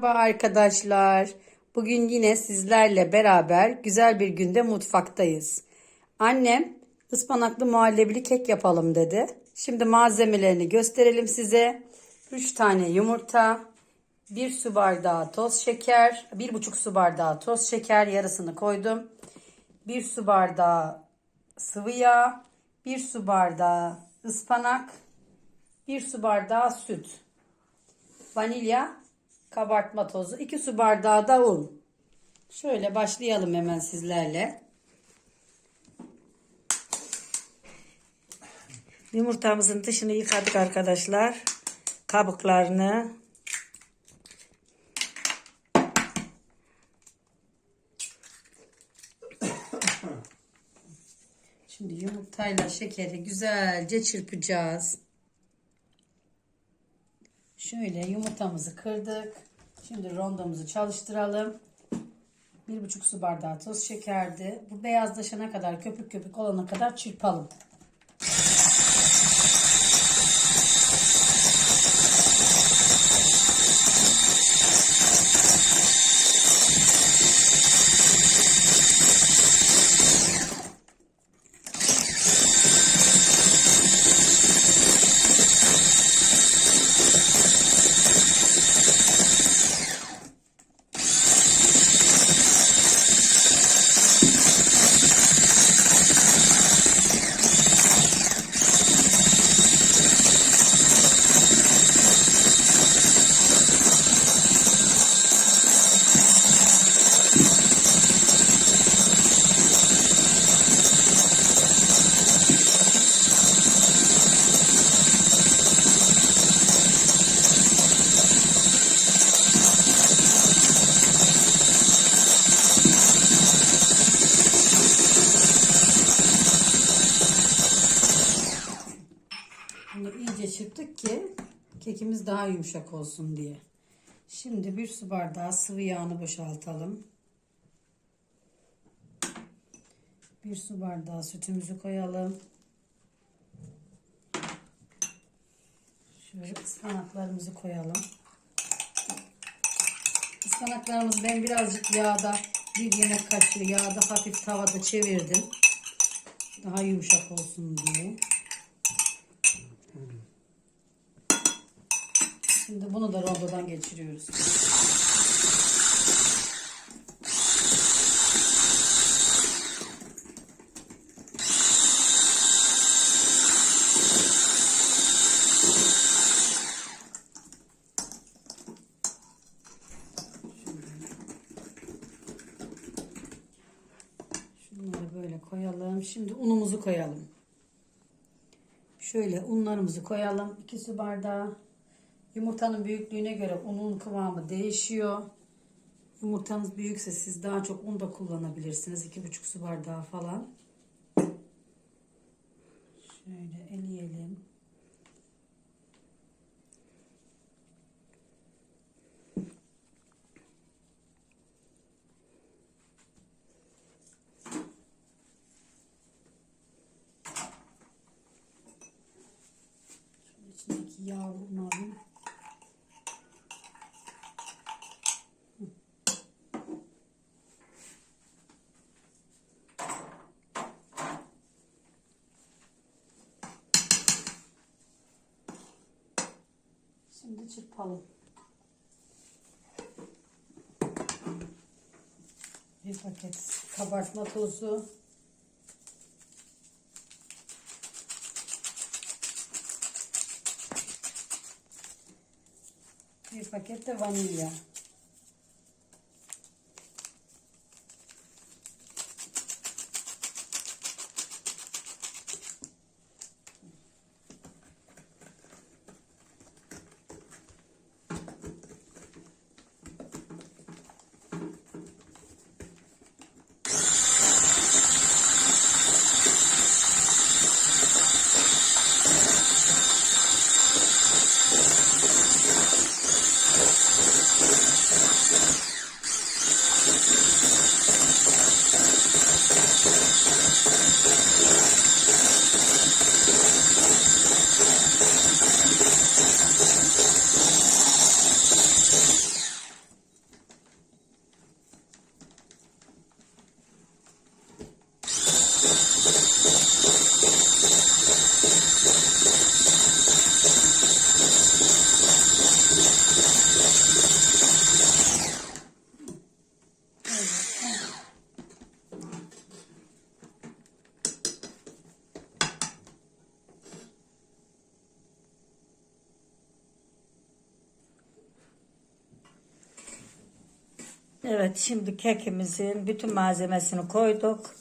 Merhaba arkadaşlar. Bugün yine sizlerle beraber güzel bir günde mutfaktayız. Annem ıspanaklı muhallebili kek yapalım dedi. Şimdi malzemelerini gösterelim size. 3 tane yumurta, 1 su bardağı toz şeker, 1,5 su bardağı toz şeker yarısını koydum. 1 su bardağı sıvı yağ, 1 su bardağı ıspanak, 1 su bardağı süt vanilya, kabartma tozu, 2 su bardağı da un. Şöyle başlayalım hemen sizlerle. Yumurtamızın dışını yıkadık arkadaşlar. Kabuklarını. Şimdi yumurtayla şekeri güzelce çırpacağız. Şöyle yumurtamızı kırdık. Şimdi rondomuzu çalıştıralım. Bir buçuk su bardağı toz şekerdi. Bu beyazlaşana kadar köpük köpük olana kadar çırpalım. Daha yumuşak olsun diye. Şimdi bir su bardağı sıvı yağını boşaltalım. Bir su bardağı sütümüzü koyalım. Şöyle ıspanaklarımızı koyalım. Ispanaklarımızı ben birazcık yağda bir yemek kaşığı yağda hafif tavada çevirdim. Daha yumuşak olsun diye. Şimdi bunu da rondodan geçiriyoruz. Şunları böyle koyalım. Şimdi unumuzu koyalım. Şöyle unlarımızı koyalım. 2 su bardağı. Yumurtanın büyüklüğüne göre unun kıvamı değişiyor. Yumurtanız büyükse siz daha çok un da kullanabilirsiniz. 2,5 su bardağı falan. Şöyle eleyelim. Şunun içindeki yağı un alayım. Şimdi çırpalım. Bir paket kabartma tozu. Bir paket de vanilya. Evet şimdi kekimizin bütün malzemesini koyduk.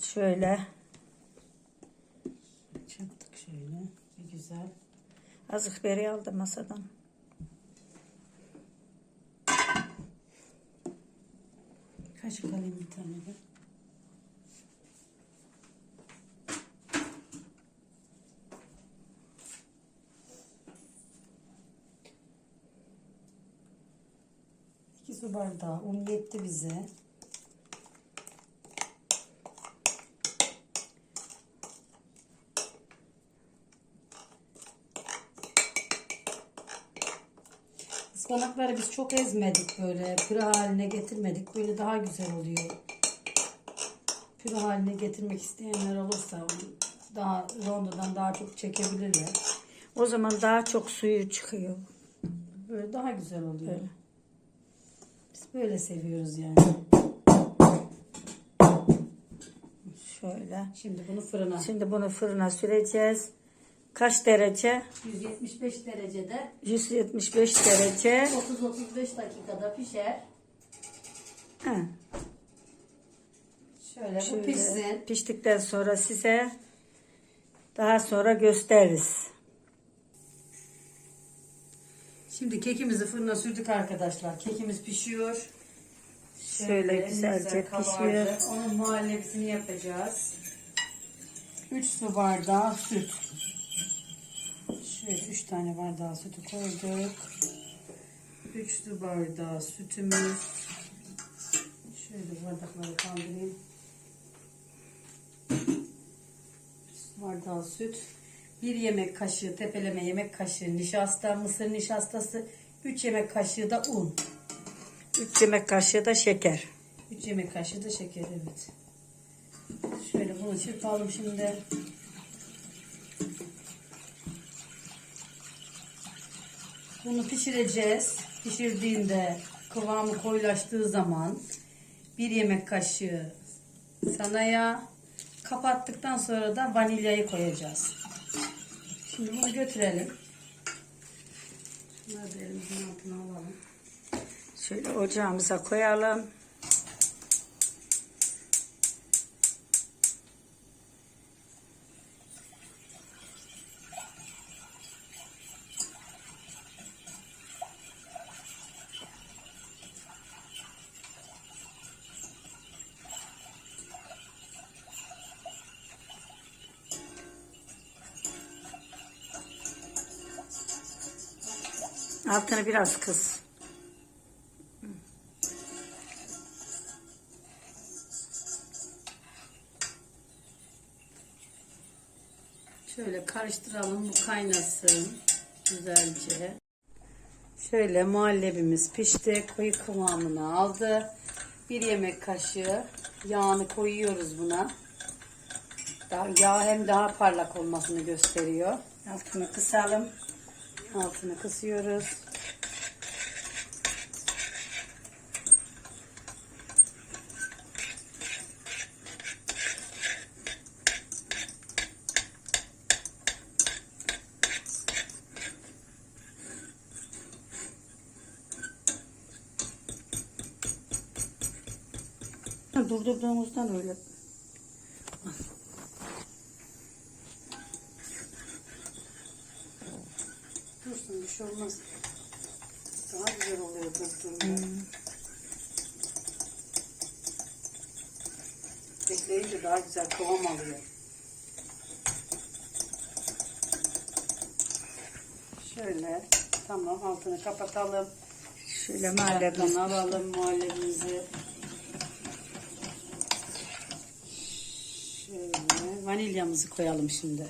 Şöyle Çaktık şöyle. Bir güzel. azıcık beri aldım masadan. Kaşık alayım bir tane de. İki su bardağı un yetti bize. Ispanakları biz çok ezmedik böyle püre haline getirmedik. Böyle daha güzel oluyor. Püre haline getirmek isteyenler olursa daha rondodan daha çok çekebilirler. O zaman daha çok suyu çıkıyor. Böyle daha güzel oluyor. Böyle. Böyle seviyoruz yani. Şöyle. Şimdi bunu fırına. Şimdi bunu fırına süreceğiz. Kaç derece? 175 derecede 175 derece. 30-35 dakikada pişer. He. Şöyle, bu Şöyle pişsin. Piştikten sonra size daha sonra gösteririz. Şimdi kekimizi fırına sürdük arkadaşlar. Kekimiz pişiyor. Şöyle güzelce kabardı. pişiyor. Onun muhallebisini yapacağız. 3 su bardağı süt. Şöyle 3 tane bardağı sütü koyduk. 3 su bardağı sütümüz. Şöyle bardakları kaldırayım. 3 su bardağı süt. 1 yemek kaşığı tepeleme yemek kaşığı nişasta, mısır nişastası, 3 yemek kaşığı da un. 3 yemek kaşığı da şeker. 3 yemek kaşığı da şeker evet. Şöyle bunu çırpalım şimdi. Bunu pişireceğiz. Pişirdiğinde kıvamı koyulaştığı zaman bir yemek kaşığı sanaya kapattıktan sonra da vanilyayı koyacağız. Şimdi bunu götürelim. Şunları da elimizin altına alalım. Şöyle ocağımıza koyalım. Altını biraz kıs. Şöyle karıştıralım bu kaynasın güzelce. Şöyle muhallebimiz pişti. Koyu kıvamını aldı. Bir yemek kaşığı yağını koyuyoruz buna. Daha, yağ hem daha parlak olmasını gösteriyor. Altını kısalım. Altını kısıyoruz. Durdurduğumuzdan öyle. Dursun bir şey olmaz. Daha güzel oluyor durduğunda. Bekleyince daha güzel kıvam alıyor. Şöyle tamam altını kapatalım. Şöyle Muhallebini muhallebimiz. alalım muhallebimizi. Şöyle vanilyamızı koyalım şimdi.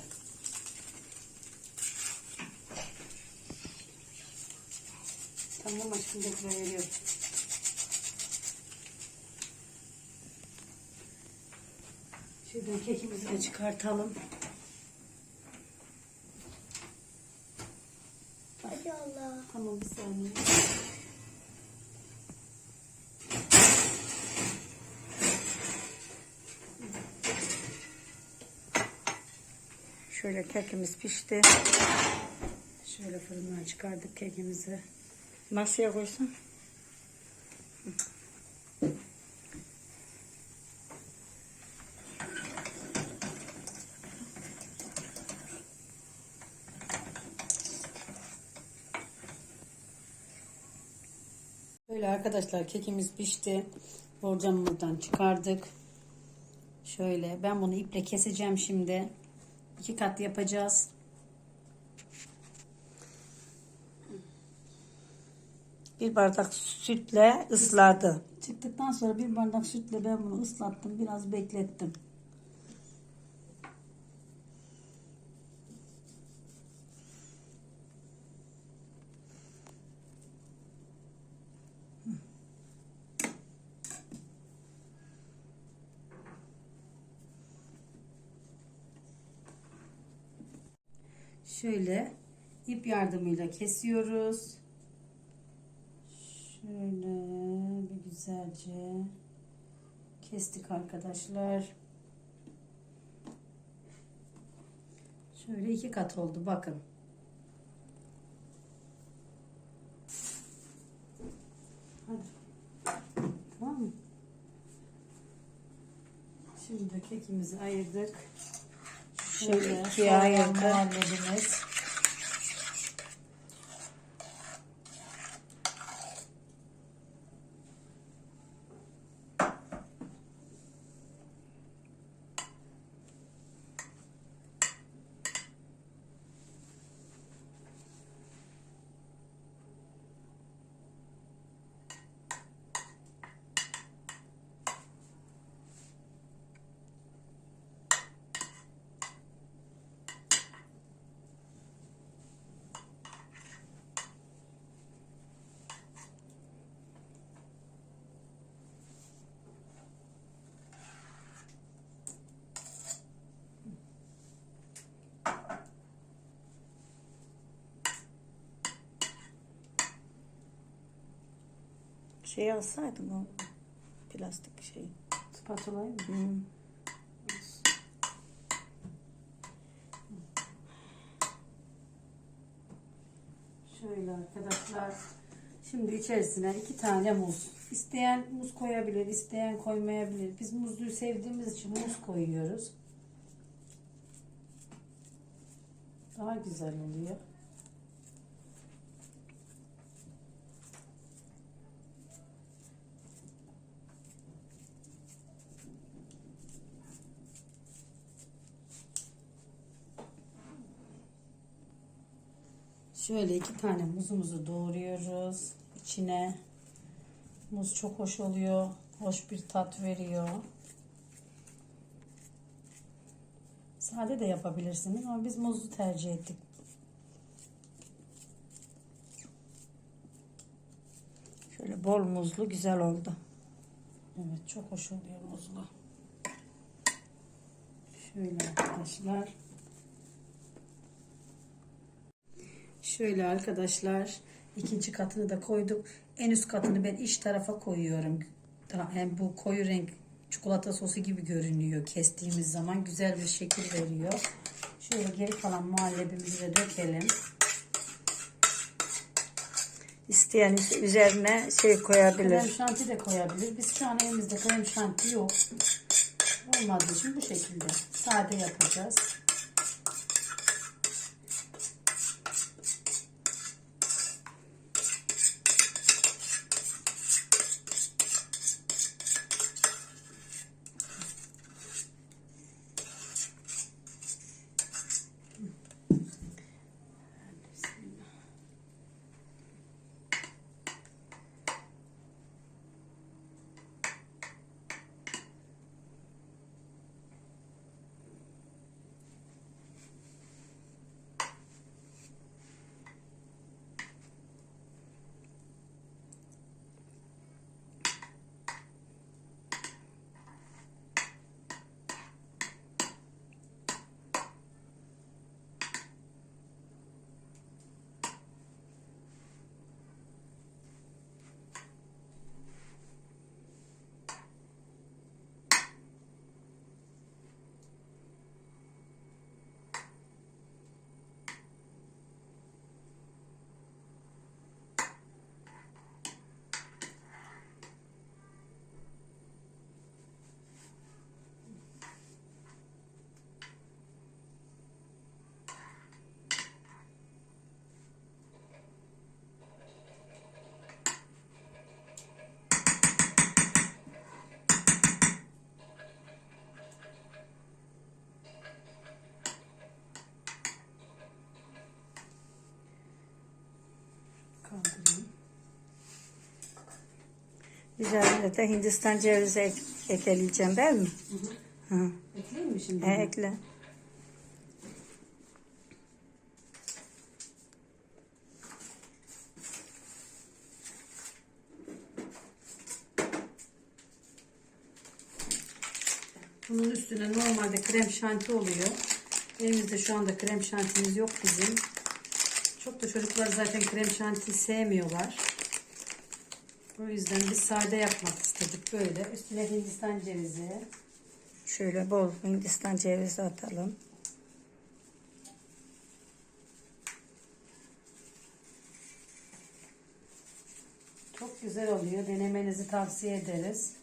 Tamam bekle veriyorum. Şuradan kekimizi de çıkartalım. Hadi Allah. Tamam bir saniye. Şöyle kekimiz pişti. Şöyle fırından çıkardık kekimizi. Masaya koysun. Böyle arkadaşlar kekimiz pişti. Borcamı buradan çıkardık. Şöyle ben bunu iple keseceğim şimdi. İki kat yapacağız. Bir bardak sütle ısladı. Çıktıktan sonra bir bardak sütle ben bunu ıslattım. Biraz beklettim. Şöyle ip yardımıyla kesiyoruz. Şöyle bir güzelce kestik arkadaşlar. Şöyle iki kat oldu bakın. Hadi. Tamam mı? Şimdi kekimizi ayırdık. Şöyle soğan muhallebimiz. Şey alsaydım o plastik şey. Spatulayı mı? Hmm. Şöyle arkadaşlar. Şimdi içerisine iki tane muz. İsteyen muz koyabilir, isteyen koymayabilir. Biz muzluyu sevdiğimiz için muz koyuyoruz. Daha güzel oluyor. Şöyle iki tane muzumuzu doğruyoruz. içine. Muz çok hoş oluyor. Hoş bir tat veriyor. Sade de yapabilirsiniz ama biz muzlu tercih ettik. Şöyle bol muzlu güzel oldu. Evet çok hoş oluyor muzlu. Şöyle arkadaşlar. Şöyle arkadaşlar ikinci katını da koyduk. En üst katını ben iç tarafa koyuyorum. Hem bu koyu renk çikolata sosu gibi görünüyor. Kestiğimiz zaman güzel bir şekil veriyor. Şöyle geri kalan muhallebimizi de dökelim. İsteyen üzerine şey Krem koyabilir. şanti de koyabilir. Biz şu an elimizde krem şanti yok. Olmadığı için bu şekilde sade yapacağız. Üzerine de Hindistan cevizi ek, ekleyeceğim değil mi? Hı. Ekleyeyim mi şimdi? E, ekle. Bunun üstüne normalde krem şanti oluyor. Evimizde şu anda krem şantimiz yok bizim. Çok da çocuklar zaten krem şanti sevmiyorlar. O yüzden biz sade yapmak istedik böyle. Üstüne hindistan cevizi. Şöyle bol Hindistan cevizi atalım. Çok güzel oluyor. Denemenizi tavsiye ederiz.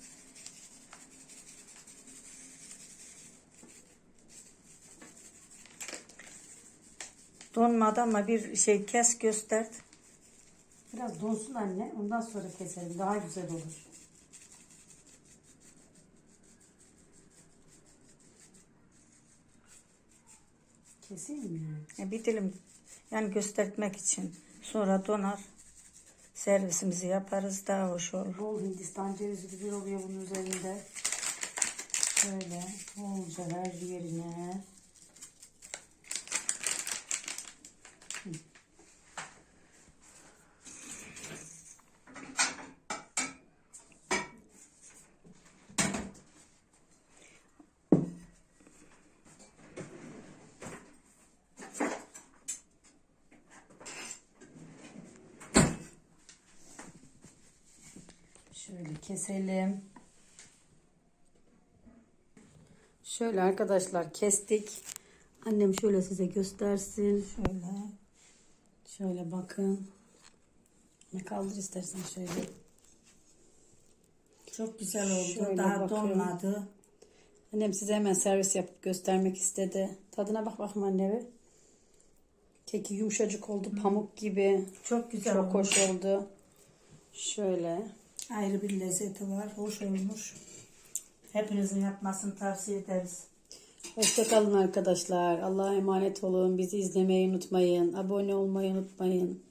Donmadı ama bir şey kes göster. Biraz donsun anne. Ondan sonra keselim. Daha güzel olur. Keseyim mi yani? E, Bir dilim yani göstermek için. Sonra donar. Servisimizi yaparız daha hoş olur. Bol Hindistan cevizi güzel oluyor bunun üzerinde. Şöyle bolca her yerine. Şöyle keselim. Şöyle arkadaşlar kestik. Annem şöyle size göstersin. Şöyle. Şöyle bakın. Ne kaldır istersen şöyle. Çok güzel oldu. Şöyle daha bakıyorum. donmadı. Annem size hemen servis yapıp göstermek istedi. Tadına bak bakma anne bir. Keki yumuşacık oldu. Pamuk gibi. Çok güzel Çok olmuş. hoş oldu. Şöyle. Ayrı bir lezzeti var. Hoş olmuş. Hepinizin yapmasını tavsiye ederiz. Hoşçakalın arkadaşlar. Allah'a emanet olun. Bizi izlemeyi unutmayın. Abone olmayı unutmayın.